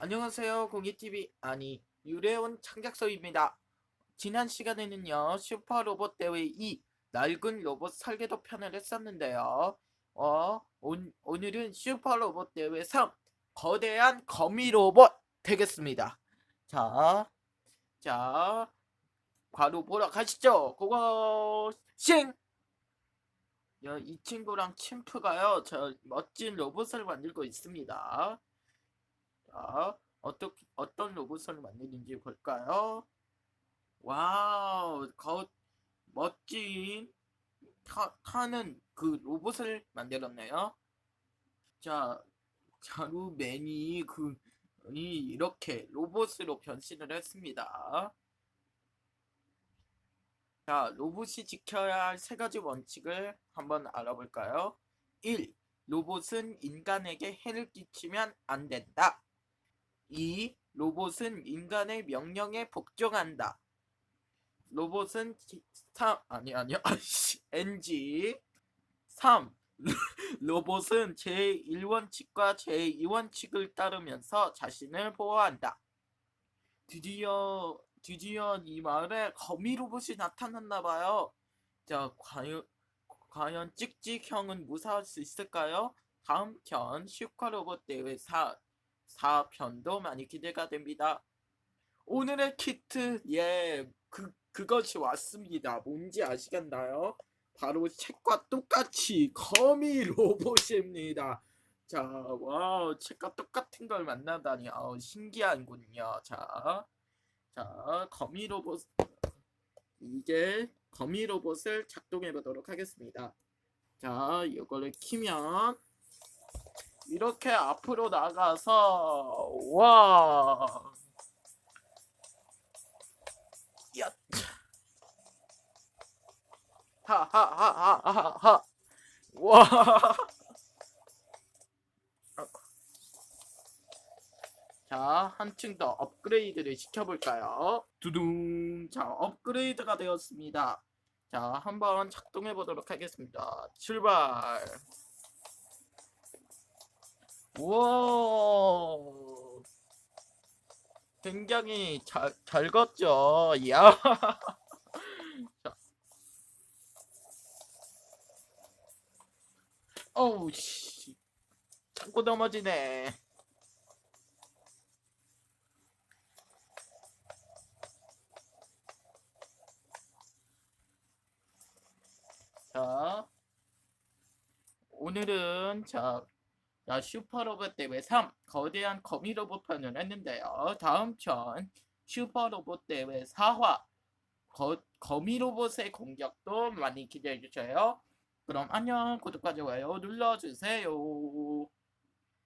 안녕하세요. 공이TV 아니 유래온 창작소입니다. 지난 시간에는요 슈퍼 로봇 대회 2 낡은 로봇 설계도 편을 했었는데요. 어 온, 오늘은 슈퍼 로봇 대회 3 거대한 거미 로봇 되겠습니다. 자, 자 바로 보러 가시죠. 고고 싱! 야, 이 친구랑 침프가요 저 멋진 로봇을 만들고 있습니다. 자, 어떻게, 어떤 로봇을 만드는지 볼까요? 와우, 거, 멋진 타, 타는 그 로봇을 만들었네요. 자, 자루맨이 그, 이 이렇게 로봇으로 변신을 했습니다. 자, 로봇이 지켜야 할 세 가지 원칙을 한번 알아볼까요? 1. 로봇은 인간에게 해를 끼치면 안 된다. 2. 로봇은 인간의 명령에 복종한다. 로봇은 3 아니 아니요. NG 3. 로봇은 제1원칙과 제2원칙을 따르면서 자신을 보호한다. 드디어 드디어 이 마을에 거미 로봇이 나타났나 봐요. 자, 과연 과연 찍찍형은 무사할 수 있을까요? 다음 편 슈퍼 로봇 대회 4 4편도 많이 기대가 됩니다. 오늘의 키트, 예, 그, 그것이 왔습니다. 뭔지 아시겠나요? 바로 책과 똑같이 거미 로봇입니다. 자, 와, 책과 똑같은 걸 만나다니, 아우, 신기한군요. 자, 자, 거미 로봇, 이제 거미 로봇을 작동해 보도록 하겠습니다. 자, 이거를 키면, 이렇게 앞으로 나가서 와 야. 하하하하하하 와 자, 한층 더 업그레이드를 시켜볼까요? 두둥. 자, 업그레이드가 되었습니다. 자, 한번 작동해 보도록 하겠습니다. 출발. 우와. 굉장히 잘, 잘 걷죠. 야. 자. 어우 씨. 자꾸 넘어지네. 자. 오늘은 자 자, 슈퍼로봇 대회 3 거대한 거미 로봇 편을 했는데요. 다음 편 슈퍼로봇 대회 4화 거, 거미 로봇의 공격도 많이 기대해 주세요. 그럼 안녕 구독과 좋아요 눌러주세요.